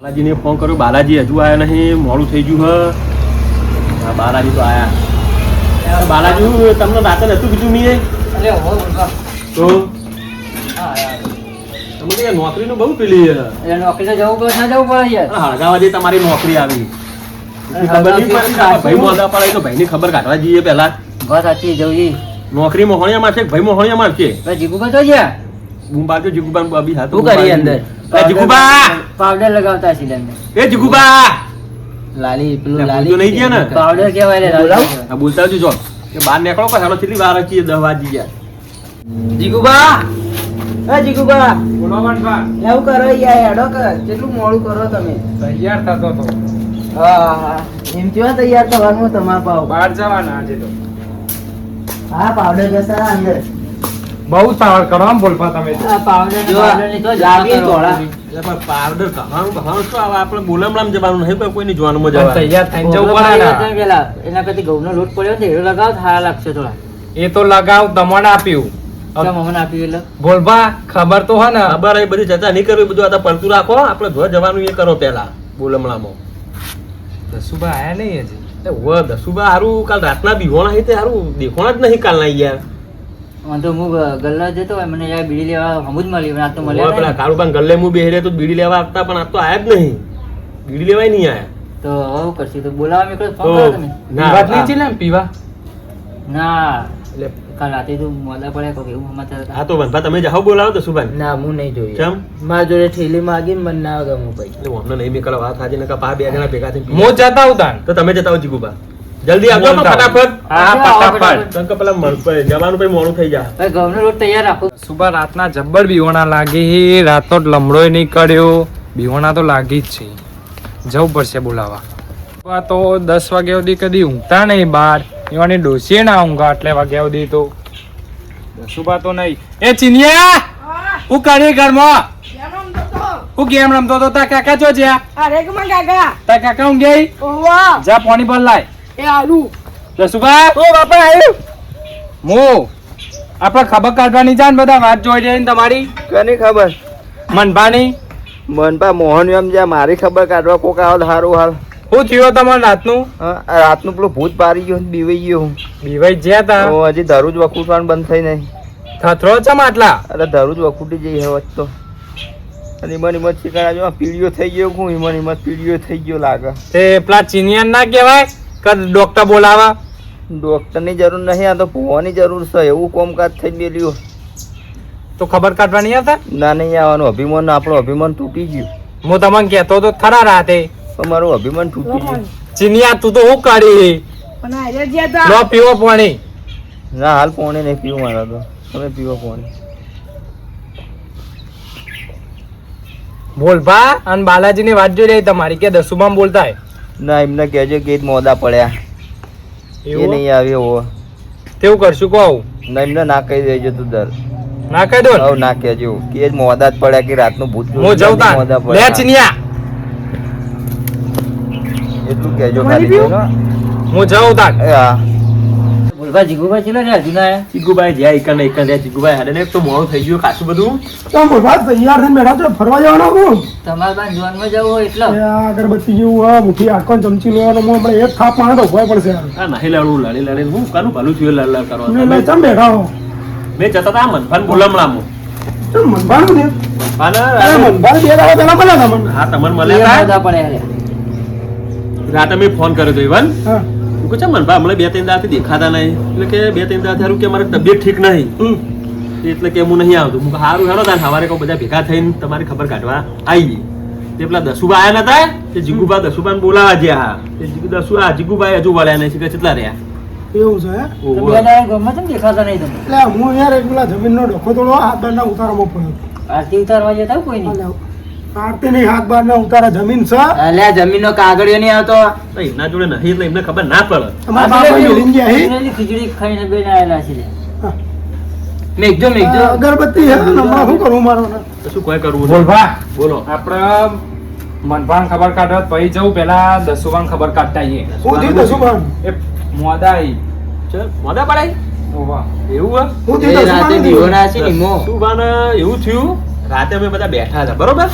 બાલાજીને phone કર્યો બાલાજી હજુ આવ્યા નહીં? મોડું થઈ ગયું હ. બાલાજી તો આયા. યાર બાલાજી તમને રાતે નતું કીધું મેં. તો. તમે તો યાર નોકરીનું બહુ પેલી નોકરી તો જવું પડે ના જવું પડે યાર. હળગાવા દે તમારી નોકરી આવી. ભાઈ મોઢા પડાય તો ભાઈની ખબર કાઢવા જઈએ પેલા બસ સાચી જવું નોકરી મોહણિયા કે ભાઈ મોહણિયા મારશે છે જીગુબા તો ગયા બૂમ પાડજો જીગુબા ને બબી હાથ શું કરી અંદર. એ જીગુબા! પાવડર લગાવતા છે અંદર એ જીગુબા! લાલી પેલું લાલી નહીં ગયા ને? પાવડર કહેવાય લે લાલી બોલતા આવજો જો. કે બહાર નીકળો પછી હાલો કેટલી વાર હતી દસ વાગી ગયા જીગુબા! હા જીગુબા! બોલો મનભા એવું કરો યાર હેડો કર કેટલું મોડું કરો તમે? તૈયાર થતો તો. હા હા એમ કેવા તૈયાર થવાનું તમારા પાવ બહાર જવાના આજે તો. હા પાવડર જતા અંદર. બહુ સાવર કરો આમ બોલપા તમે. પાવડર પાવડર કહાણું શું આવે આપણે બોલામણામ જવાનું નહીં કોઈ કોઈની જોવાનું જવાનું તૈયાર થઈને જવું પડે પેલા. એના કરતી ઘઉંનો લોટ પડ્યો ને એ લગાવ સારા લાગશે થોડા. એ તો લગાવ દમણ આપ્યું. ખબર તો હે ને. ખબર એ બધી ચર્ચા નહીં કરવી બધું આ પડતું રાખો. આપણે જો જવાનું એ કરો પેલા બોલમણામાં દસુબા આયા નહીં હજી? દસુબા હારું કાલ રાતના બીહોણા હી તે સારું દેખોણા જ નહીં કાલના યાર આમ તો હું ગલ્લા જતો હોય મને યાર બીડી લેવા હમુજ જ મળી પણ આ તો મળ્યા પેલા કાળુબાન ગલ્લે હું બેહરે તો બીડી લેવા આવતા પણ આ તો આયા જ નહીં. બીડી લેવાય નહીં આયા. તો હવે કરશી? તો બોલાવા મેં ફોન તો કરો તમે. ના, વાત નહીં છે ને પીવા? ના. એટલે કાલ રાતે તો મોડા પડ્યા કોઈ એવું સમાચાર હા તો વનભા તમે જાઓ બોલાવો તો સુભાન. ના હું નહીં કેમ? જોયું મારા જોડે ઠેલી માગી મને ના ગમો ભાઈ એટલે હું અમને નહીં નીકળવા વાત આજે નકા પા બે જણા ભેગા થઈને મો જતા જતા તાન તો તમે જતા હો જીગુબા. જલ્દી આવજો ફટાફટ. હા ફટાફટ. કેમ પેલા મર- જવાનું પછી મોડું થઈ જાય. ભાઈ ઘઉંનો લોટ તૈયાર રાખો. સુબા રાતના જબ્બર બીહોણા લાગી રાતનો લમડોય નહીં કર્યો. બીહોણા તો લાગી જ છે. જવું પડશે બોલાવા. તો દસ વાગ્યા સુધી કદી ઊંઘતા નહીં બાર એવાની ડોસીએ ના ઊંઘા આટલે વાગ્યા સુધી તો. સુબા તો નહીં. એ ચિનિયા! હું કરી ઘરમાં? હું ગેમ રમતો તો? તા કાકા જો જ્યાં. અરે કમા કાકા. તા કાકા ઊંઘ્યા ઓવા જા પાણી ભર લાય. એ આલુ. દસુબા ઓ બાપા આવ્યું હું આપણે ખબર કાઢવાની જાન બધા વાત જોઈ જઈને તમારી? કની ખબર? મનભાની? મોહન એમ જ્યાં મારી ખબર કાઢવા કોક આવે સારું હાલ. શું થયું તમારે રાતનું? રાતનું પેલું ભૂત પારી ગયું ને બીવાઈ ગયો હું. બીવાઈ જ્યાં તા? હજી ધરું જ વખૂટવાનું બંધ થઈ નહીં. થથરો છે આટલા? અરે ધરું જ વખૂટી જઈ હવે તો. અને ઈમન શીખડા પીળીઓ થઈ ગયો હું? ઈમન ઈમત પીળીઓ થઈ ગયો લાગે. તે પેલા ચીનિયન ના કહેવાય? કે ડોક્ટર બોલાવા? ડોક્ટરની જરૂર નહીં આ તો ભોવાની જરૂર છે. એવું કોમકાજ થઈ ગયેલું. તો ખબર કાઢવાની હતા ના નહીં આવવાનું. અભિમાન આપણું અભિમાન તૂટી ગયું. હું તમને કહેતો તો ખરા રાતે. મારું અભિમાન તૂટી ગયું. ચિનિયા તું તો હું કરી? પણ લો પીવો પાણી. ના હાલ પોણે નહીં પીવું મારા તો. તમે પીવો પોણે. બોલભા અને બાલાજી ની વાત જોઈ રહી તમારી કે દસુમાં બોલતા હે? ના એમને કહેજો કે જ મોદા પડ્યા. એ એવું? નહીં આવ્યો હોવે તેવું કરશું કહું ના એમને ના કહી દેજો તું દર ના કહી દો હવ ના કહેજો. કે જ મોદા જ પડ્યા કે રાતનું ભૂત હું જાઉં તા મોદા લે પડ્યા. ચીનિયા એટલું કહેજો ખાલી હું જાઉં તા હા. બોલવા જીગુભાઈ ચલો ને હજુ ના આયા? જ્યાં એક ને એક ને ત્યાં હાડે ને એક તો મોડું થઈ ગયું ખાસું બધું. તો તૈયાર થઈને બેઠા છો ફરવા જવાનો હું તમારે બાન જોનમાં જવું હોય એટલે? અગરબત્તી જેવું હા મુઠ્ઠી આખો ચમચી લેવાનો હું હમણાં એક થાપ મારે તો ઊભા પડશે આ નહીં લડું લડી લડી હું કાનું ભલું છું લડ લડ કરવા? મેં તમે- ચમ બેઠા હો મેં જતા હતા મનભાન બોલમણામાં ચમ મનભાનું ને મનભાન બે દાડા પહેલા મળ્યા હતા મને. હા તમને મળ્યા. હતા રાતે મેં ફોન કર્યો તો ઇવન હા. હું કહું છે મનભા હમણાં બે ત્રણ દાડાથી દેખાતા નહીં. એટલે કે બે ત્રણ દાડાથી સારું કે મારી તબિયત ઠીક નહીં. હમ. એટલે કે હું નહીં આવતું. હું સારું હારું હેડો તાન સવારે કહું બધા ભેગા થઈને તમારી ખબર કાઢવા આવી તે પેલા દસુબા આવ્યા નતા? તે જીગુબા દસુબા બોલાવા ગયા તે જીગુ દસુ આ જીગુભાઈ હજુ વળ્યા નહીં. છે કે કેટલા રહ્યા? એવું છે ગમે તો દેખાતા નહીં તમે એટલે હું યાર એક પેલા જમીનનો ડખો તોડો હાથ દંડા ઉતારવા પડ્યો આરતી ઉતારવા જતા કોઈ નહીં? અને આરતી નહીં હાથ ઉતારા જમીન છે? અલ્યા જમીનનો કાગળિયો નહીં આવતો. એમના જોડે નહીં એટલે એમને ખબર ના પડે. તમારા બાપા મિલિંગ ગયા હે? ખીચડી ખાઈને બેન આવેલા છે. મેઘજો મેઘજો. અગરબત્તી હે? હમણાં શું કરું મારો શું કોઈ કરવું છે? બોલભા. બોલો. આપણે મનભાન ખબર કાઢવા પછી જવું પેલા દસુભાન ખબર કાઢતા આવીએ. હું દસુભાન? એ મોદા આઈ ચલ મોદા પડાય. ઓવા. એવું હે હું એ દસુભાન? દીવોના છે ને મો. એવું થયું? રાતે અમે બધા બેઠા હતા બરોબર?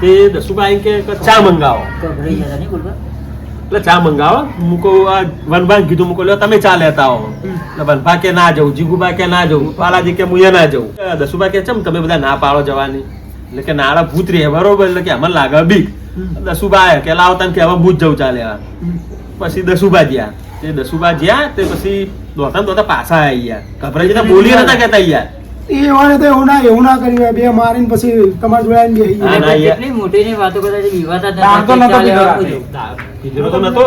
તે દસુભાઈ કે ચા મંગાવો. એટલે ચા મંગાવો. મૂકો આ વનભાઈ કીધું મૂકો લ્યો તમે ચા લેતા આવો. એટલે વનભા કે ના જવું જીગુબા કે ના જવું બાલાજી કે હું એ ના જવું. દસુબા કે ચમ તમે બધા ના પાડો જવાની. એટલે કે નાળા ભૂત રે બરોબર? એટલે કે અમને લાગે બીક. દસુબા કે લાવો તને કે હવે ભૂત જવું ચાલે લેવા. પછી દસુબા ગયા. તે દસુબા ગયા તે પછી દોતા દોતા પાછા આવી ગયા ગભરાઈ જતા બોલી નતા કેતા યાર. એ વાળે તો એવું ના એવું ના કર્યું બે મારીને પછી તમારા જોડે આવીને ગયા. ના, યાર. કેટલી વાતો કરતા હતા, બીવાતા હતા. દાંતો નતો પીધો આવું રાતે. બધું. કીધેલો તો નતો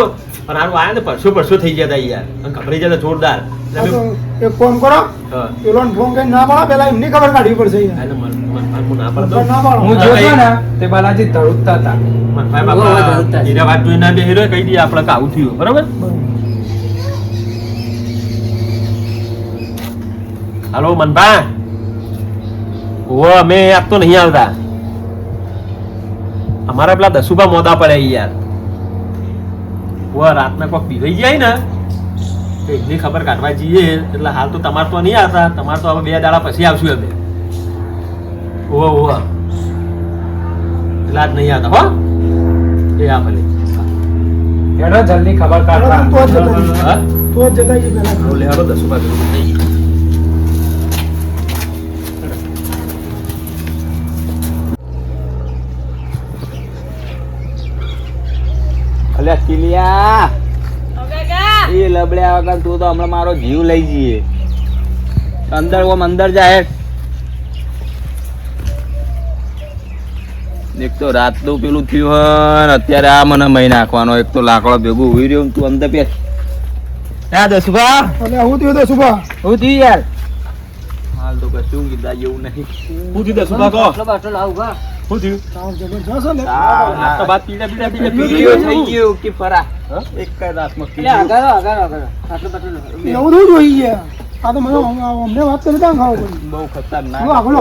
પણ હારું આયા ને પરસો પરસો થઈ ગયા તા યાર ગભરાઈ જતા જોરદાર એટલે આ તો અમે- એક કામ કરો હા. ફોન કરીને ના પાડો પેલા એમની ખબર કાઢવી પડશે યાર. એટલે મન- મન- મન- મન ના પાડતો. ખબર ના પાડો હું જોતો ને તે બાલાજી તળુકતા હતા મનભાઈ. હીરા વાત જોઈને કહી દઈએ આપણે કે આવું થયું બરોબર બરોબર. હાલો મનભા ઓ અમે આપ તો નહીં આવતા. અમારા પેલા દસુભા મોદા પડે યાર. ઓ રાતના કોક પીવાઈ જાય ને તો એમની ખબર કાઢવા જઈએ. એટલે હાલ તો તમારે તો નહીં આવતા. તમારે તો હવે બે દાડા પછી આવશું અમે. ઓ ઓ એટલે આજ નહીં આવતા હો. એ આ ભલે. હેડો જલ્દી ખબર કાઢવા. તો જતા તો જતા લે હાલો દસુભા ભેગું. અલ્યા કિલિયા એ લબડ્યા વગર તું તો હમણાં મારો જીવ લઈ જઈએ. અંદર ઓમ અંદર જાય એક તો રાતનું પેલું થયું હોય અત્યારે આ મને મહી નાખવાનો. એક તો લાકડો ભેગું ઊભી રહ્યું તું અંદર પેસ હા દસુભા એટલે હું થયું દસુભા હું થયું યાર? હાલ તો કશું કીધા જેવું નહીં. હું થયું દસુભા કહો. બા. શું થયું તાવ જબરજસ્ત ને. આ તો બાદ પીડા પીડા પીડા પીળીઓ થઈ ગયું કે ફરા? એક જ રાતમાં એટલે આગારો, આગારો, આગારો. બાટલો બાટલો એવું થયું જોઈ આ તો મને અમને વાત કરી તા ખાવ બહુ ખતરનાક બોલો આગળ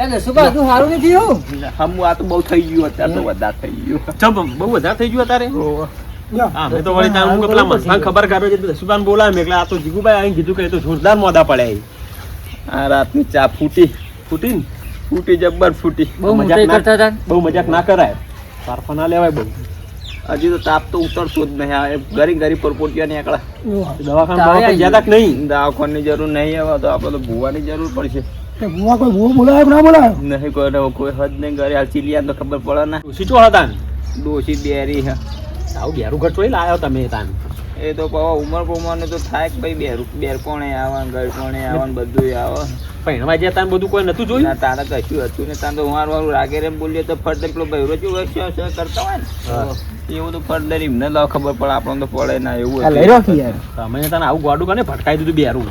એટલે દસુભા, હજુ સારું નથી થયું? હમ આ તો બહુ થઈ ગયું અત્યારે તો વધારે થઈ ગયું. ચમ બહુ વધારે થઈ ગયું અત્યારે? હા મેં તો વળી તાર હું પેલા મનસાને ખબર કાઢો છે દસુબાન બોલાવે એટલે આ તો જીગુભાઈ આવીને કીધું કે એ તો જોરદાર મોદા પડે. આ રાતની ચા ફૂટી. ફૂટી ને ફૂટી જબ્બર ફૂટી. બહુ મજાક કરતા હતા. બહુ મજાક ના કરાય. પારફા ના લેવાય બહુ. હજી તો તાપ તો ઉતરતો જ નહીં. આ ગરી ગરી પરપોટિયા નીકળે દવાખાના તારે દવાખાને ગયા તા કે નહીં? દવાખાની જરૂર નહીં હવે તો આપણે તો ભૂવાની જરૂર પડશે. ભૂવા કોઈ ભૂવો બોલાવે ના બોલાવે? નહીં કોઈ ને કોઈ હદ નહીં. ઘરે હાલ ચીલિયા તો ખબર પડે ના. ડોસી ચો હતા ને? ડોસી બેરી હા. આવું બેરું ઘર ચોઈ લાયો તમે તાન. એ તો પાવા ઉમર પ્રમાણે તો થાય કે ભાઈ બેર બેર કોણે આવે ને ગળ આવે બધું આવે. પૈણવા જ્યાં તાન બધું કોઈ નતું જોયું? ના તારે કશું હતું ને તારે તો વાર વાળું રાગે રેમ બોલીએ તો ફરતે પેલો છે છે કરતા હોય ને. એવું તો ફરતે એમને લાવ ખબર પડે આપણને તો પડે ના એવું. તમે તને આવું ગોડું કને ભટકાઈ દીધું બેરું.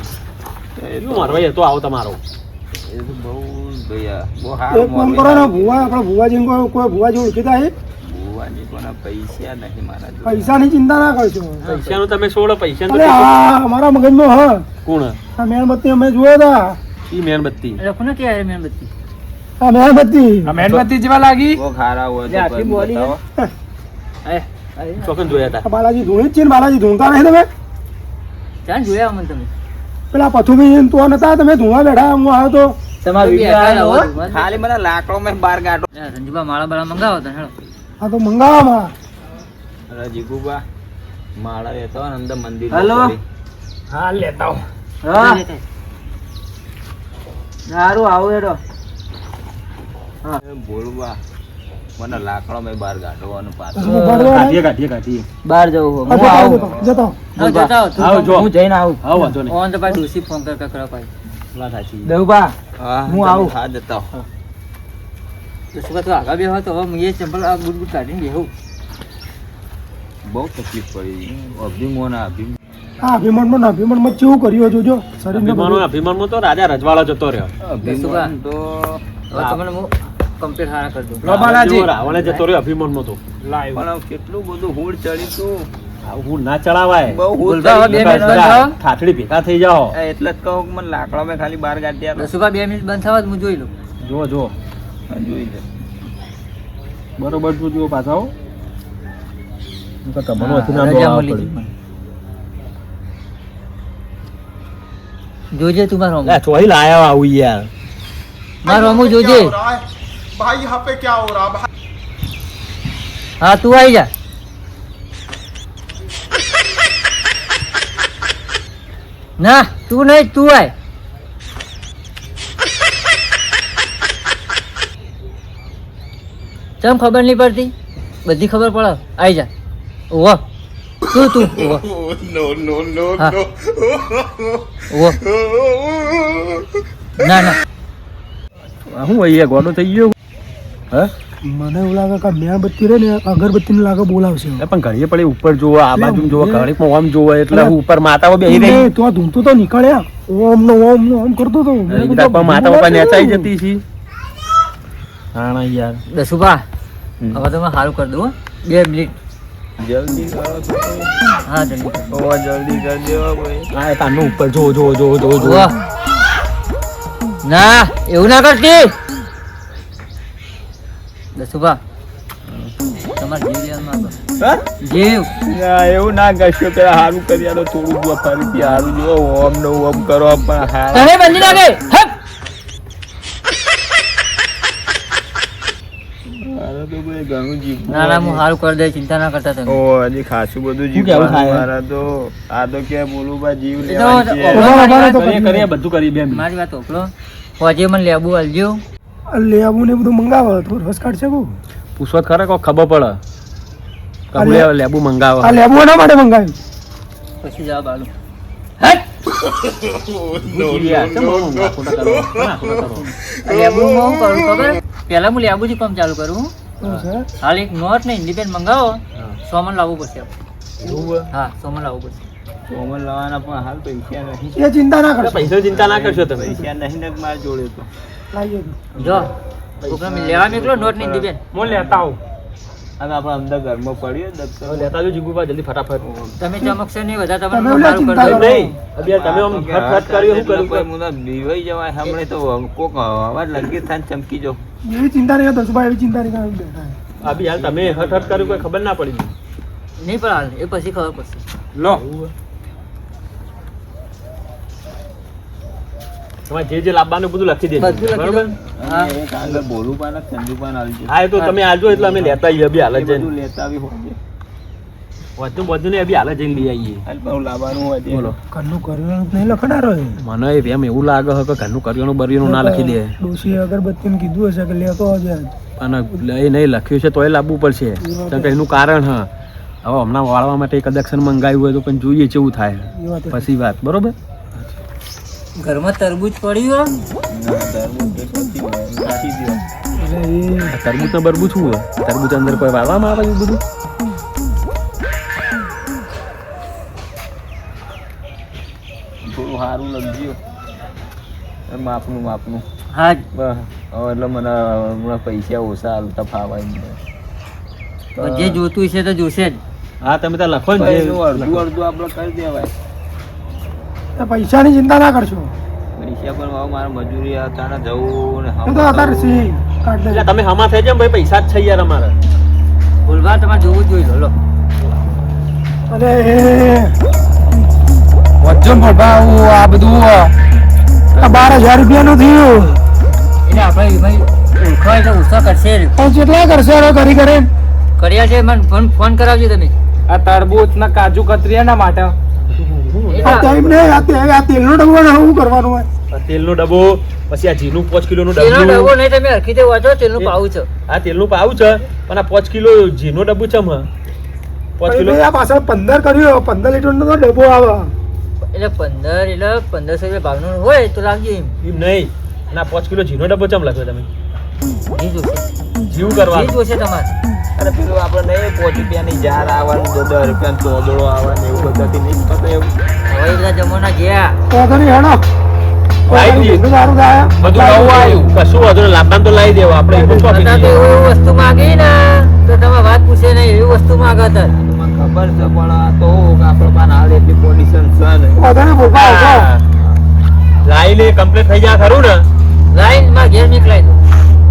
શું મારવા એ તો આવો તમારો? એ તો બહુ ભૈયા બહુ એક સારું કામ કરો ને ભૂવા આપણા ભૂવાજી કોઈ કોઈ ભૂવાજી ઓળખીતા છે ભુવાની કોના પૈસા નહીં મારા પૈસાની ચિંતા ના કરશો. પૈસાનું તમે છોડો પૈસાનું અરે તો અમારા મગજમાં હ. કોણ? આ મેણબત્તી અમે જોયા હતા ઈ મેણબત્તી. લખો ને ક્યારે મીણબત્તી? આ મેણબત્તી. આ મેણબત્તી જેવા લાગી? બહુ ખારા હોય તો આટલી બોલી એ, એ, ચોકન જોયા હતા બાલાજી ધૂણી જ છે બાલાજી ધૂણતા નહીં તમે? ચાલ જોયા અમને તમે? પેલા પથુભી તો નતા તમે ધૂવા બેઠા હું આવ્યો તો. તમારો ખાલા મને લાકડો મેં બાર ગાંઠો એ, સંજુબા માળા બાળા મંગાવો તો હેડો. આ તો મંગાવવામાં અરે જીગુબા માળા હોય અંદર મંદિર હલો? હા લેતા. હા. સારું આવું હેડો. બોલવા. મને લાકડો મેં બાર ગાંઠો અને પાછો કાઢીએ કાઢીએ કાઢીએ. બહાર જવું હું જતા જતો જતા આવો. જતા આવો, તું આવો, જો. હું જઈને આવું. આવો વાંધો નહીં. ઓન તો ભાઈ ડોસી ફોન કર કર ભાઈ લા સાચી. દેવબા. હા હું આવું. હા જતા ડોસી તો આગળ બેહો તો હવે હું એ ચંપલ આ બૂટ બૂટ કાઢીને બેહું બહુ તકલીફ પડી અભિમોન અભિમોન આ અભિમાનમાં અભિમાનમાં કેવું કર્યું જોજો શરીરને અભિમાનો બધું. અભિમાનમાં તો રાજા રજવાડા જતો રહ્યો અભિમાન તો તમને હું કમ્પ્લીટ હારા કરી દઉં બાલાજી રાવણે જતો રહ્યો અભિમાનમાં તો લાઈવ પણ કેટલું બધું હોડ ચડી તો હું ના ચડાવાય બહુ. ઠાઠડી ભેગા થઈ જાઓ એટલે જ કહું કે મને લાકડા મેં ખાલી બાર ગાડી દે દસુભા બે મિનિટ બંધ થવા હું જોઈ લઉં જો જો જોઈ લે. બરોબર છું જો પાછા જોજે તું મારો ચોરી લાયા આવું યાર. મારો અમુ જોજે. ભાઈ યહાં પે ક્યા હો રહા હા? તું આવી જા. ના તું નહીં તું આય. ચમ ખબર નહીં પડતી? બધી ખબર પડે. આવી જા. ઓવો તું તું. ઓવો નો ઓવો ના ના. હું અહીંયા ગોડો થઈ ગયો? હે? મને એવું લાગે કે બત્તી રે ને અગરબત્તી લાગે બોલાવશે એ પણ ઘડીએ પડે ઉપર જોવા આ બાજુ જોવો ઘડીકમાં ઓમ જોવો એટલે હું ઉપર માતાઓ બેહી રહી. તો ધૂમતું તો નીકળ્યા. ઓમ નો ઓમ નો ઓમ કરતો તો મેં માતા બાપા નેચાઈ જતી છે. હાણા યાર. દસુભા. હવે તમે સારું કરી દઉં બે મિનિટ. જલ્દી હા જલ્દી. ઓ જલ્દી કરજો ભાઈ હા એ ઉપર જોવો જોવો જોવો જોવો જોવો ના એવું ના કરતી. દસુભા તમારે જીવ એવું ના કરશો. પેલા હારું કરી થોડું ફરીથી હારું. જો ઓમ નો ઓમ કરો પણ હારા. બંધી નાખે હપ! હારા તો ભાઈ ઘણું જીવ ના ના હું સારું કરી દઈશ ચિંતા ના કરતા તમે. ઓ હજી ખાસું બધું શું કેવું જીવવાનું થાય? મારા તો આ તો કે બોલું બા જીવ લેવાની છે. ઓગળો મારી વાત- કરીએ કરીએ બધું કરી બે મારી વાત ઓકલો હોજે મને લેબુ આલજો. આ ને બધું મંગાવો થોડું રસ કાઢશે કુ પૂછવા ખરે ખબર પડે. લેબુ મંગાવો. આ માટે મંગાવ્યું પછી જવાબ આલો. લેબુ હું લેબુ થી કામ ચાલુ કરું. હાલ એક નોટ ને ઇન્ડિપેન્ડ મંગાવો. સોમન લાવવું પડશે. હા સોમન લાવવું પડશે. સોમન લાવવાના પણ હાલ પૈસા નહીં. એ ચિંતા ના કરશો. પૈસાની ચિંતા ના કરશો તમે. પૈસા નહીં ને મારા જોડે તો. જો છોકરા લેવા નીકળો નોટ ને ઇન્ડિપેન્ડ હું લેતા આવું. અને આપણે અંદર ઘરમાં પડ્યો દફતર લેતા જો જીગુબા જલ્દી ફટાફટ. તમે ચમકશો નહીં બધા તમે. નહીં અભી તમે આમ ફટ ફટ શું કર્યું? કોઈ મુના બીવાઈ જવાય હમણે તો કોક અવાજ લગી થાય ને ચમકી જો એવી ચિંતા નહીં દસુભાઈ એવી ચિંતા નહીં બેઠા અભી હાલ તમે હટ હટ કર્યું કોઈ ખબર ના પડી નહીં પણ હાલ એ પછી ખબર પડશે. લો. તમારે જે જે લાવવાનું બધું લખી દેજો. બરોબર? હા. બોલું પાન ચંદુ પાન આવજો હા એ તો તમે આજો એટલે અમે લેતા આવીએ બી હાલ જ જઈને. લેતા આવી હોય. વધુ બધું ને બી હાલ જઈને લઈ આવીએ બહુ લાવવાનું હોય તે. બોલો. ઘરનું કરિયાણું નહીં લખનારો એ. મને એમ એવું લાગે છે કે ઘરનું કરિયાણું બરિયાણું ના લખી દે. ડોશી અગરબત્તી કીધું હશે કે લેતો આવજે. અને એ નહીં લખ્યું છે તોય લાવવું પડશે. કારણ કે એનું કારણ હા. હવે હમણાં વાળવા માટે એક દક્ષિણ મંગાવ્યું હોય તો પણ જોઈએ કેવું થાય. પછી વાત. બરોબર? ઘરમાં તરબૂચ પડ્યું હોય? તરબૂચ એ ને બરબૂચ શું હોય? તરબૂચ અંદર કોઈ વાળવામાં આવે બધું? થોડું સારું લખજો એ માપનું માપનું. હા. એટલે મને હમણાં પૈસા ઓછા હાલતા ફાવાય જે જોતું છે તો જોશે જ. હા તમે તો લખો ને અડધું અડધું આપણે કરી દેવાય. પૈસાની ચિંતા ના કરશો. પૈસા પણ હવે મારે મજૂરી અત્યારે જવું ને એ તો અત્યારે સી કાઢ તમે હમા થઈ જાવ ભાઈ પૈસા જ છે યાર અમારે ભૂલવા તમારે જોવું જ જોઈએ લો અરે વચ્ચે ભરભા આ બધું આ. બાર હજાર રૂપિયાનું થયું. એટલે આપણે ભાઈ ઓળખાય તો કરશે. પણ કેટલા કરશે હવે કરી કરે? કર્યા છે મને ફોન ફોન કરાવજો તમે. આ તરબૂચ ના કાજુ કતરી એના માટે. આ ટાઈમ ને આ તેલનો ડબ્બો ને શું કરવાનું હોય? આ તેલનો ડબ્બો પછી આ જીનું પાંચ કિલો નું ડબ્બો ડબ્બો નહીં તમે હરખી વાંચો તેલનું પાવું છે. આ તેલનું પાવું છે પણ આ પાંચ કિલો જીનું ડબ્બો છે માં પાંચ કિલો. આ પાછળ પંદર કર્યું પંદર લીટર નો ડબ્બો આવે. એટલે પંદર એટલે પંદરસો રૂપિયા ભાવનું હોય તો લાવજો એમ. એમ નહીં. અને પાંચ કિલો જીનો ડબ્બો ચમ લખ્યો તમે? જીવ કરવા. જોશે તમારે. અરે પેલું આપણે નહીં પાંચ રૂપિયાની જાર આવવાની તો દસ રૂપિયાનો તોદડો આવવાની એવું બધાથી નહીં થતો એવું હવે એટલા જમાના ગયા. તો ઘણી હેડો બધું નવું આવ્યું. કશું વધુ નહીં. તો લાવી દેવો. આપણે વસ્તુ માગી ને તો તમે વાત પૂછે નહીં. એવી વસ્તુ માગે હતા મને ખબર છે પણ આ તો આપણે પાસે હાલ એટલી પોઝિશન છે ને. વધારે બોલવા આવજો લાઈને કમ્પ્લીટ થઈ જાય ખરું ને? લાઈનમાં ઘેર નીકળાય તો.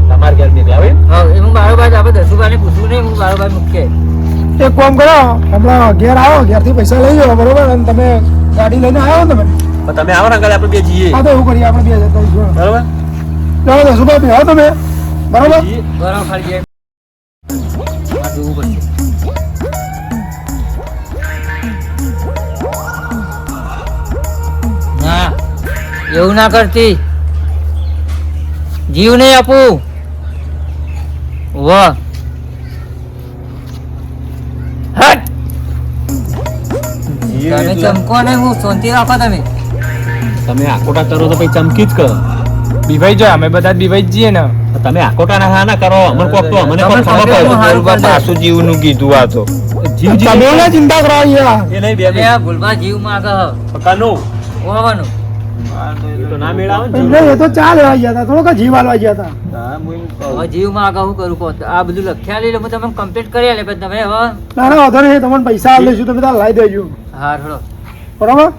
તમારે ઘેર નીકળ્યા આવે હા એ હું બારોબાર આપણે દસુભાઈને પૂછું નહીં હું બારોબાર મૂકે એક કામ કરો હમણાં ઘેર આવો ઘેરથી પૈસા લઈ જાઓ બરોબર? અને તમે ગાડી લઈને આવ્યો ને તમે. તમે આવો ને આપણે બે જઈએ. હા તો એવું કરીએ આપણે બે જતા બરોબર બરાબર? ચાલો દસુભાઈ બેહો તમે. બરોબર? બરાબર ખાલી એવું ના કરતી. જીવ નહીં આપું. વાહ. તમે ચમકો ને હું શાંતિ રાખો તમે. તમે આકોટા કરો તો પછી ચમકી જ કરો. બીવાઈ જાય અમે બધા બીવાઈ જઈએ ને. તમે આકોટા ના હા ના કરો અમને કોક તો અમને કોક ખબર પડે. દે. પાછું કીધું આ તો. જીવ જીવ તમે ના ચિંતા કરો અહીંયા. એ નહીં બે એટલે જીવ માગે હ. ઓવાનું. એ તો ના મેળ આવે ને જીવ. નહીં, એ તો ચા લેવા ગયા હતા થોડોક જીવ હાલવા ગયા હતા. હવે જીવ માગે કરું? કહો આ બધું લખ્યા લઈ હું તમને કમ્પ્લીટ કરી આલે પછી તમે હવે ના ના વાંધો નહીં તમને પૈસા તમે તાર લાવી દેજો. હા હળો બરાબર?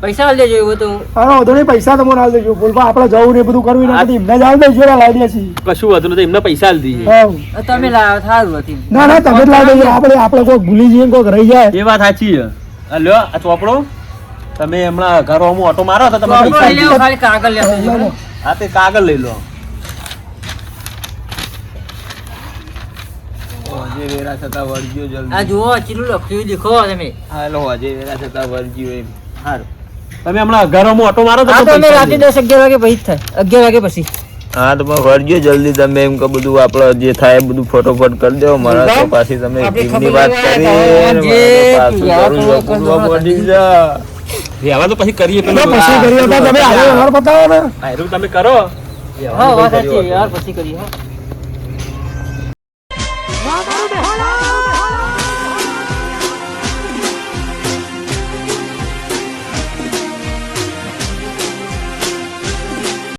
પૈસા આલી દેજો એવું તો હા વાંધો નહીં પૈસા તમને આલ દેજો. બોલવા આપણે જવું ને બધું કરવું ને એમને જ આલ દેજો લાવી દેસી કશું હતું નથી એમને પૈસા આલી તમે લાવો સારું હતી ના ના તમે જ લાવી દેજો આપણે આપણે કોઈ ભૂલી જઈએ કોઈક રહી જાય. એ વાત સાચી છે. આ લ્યો આ ચોપડો. તમે હમણાં ઘરો હું ઓટો મારો તો તમે ખાલી કાગળ લેતો લો, હા તે કાગળ લઈ લો. હોજે વેરા થતા વળગ્યો જલ્દી. આ જુઓ ચીલું લખ્યું દેખો તમે. હાલો હોજે વેરા થતા વળગ્યો એમ. સારું તમે હમણાં ઘરો હું ઓટો મારો તો આ તો અમે પૈસા રાતે દસ અગિયાર વાગે પછી થાય. અગિયાર વાગે પછી. હા તો પણ જલ્દી તમે એમ કે બધું આપણે જે થાય બધું ફટોફટ કરી દો. મારા તો પાછી તમે વાત કરી. પાછું જા હવે તો પછી કરીએ એટલે પછી કરીએ તમે આગળ વ્યવહાર બતાવો ને. તમે કરો. હા વાત સાચી યાર પછી કરી હા.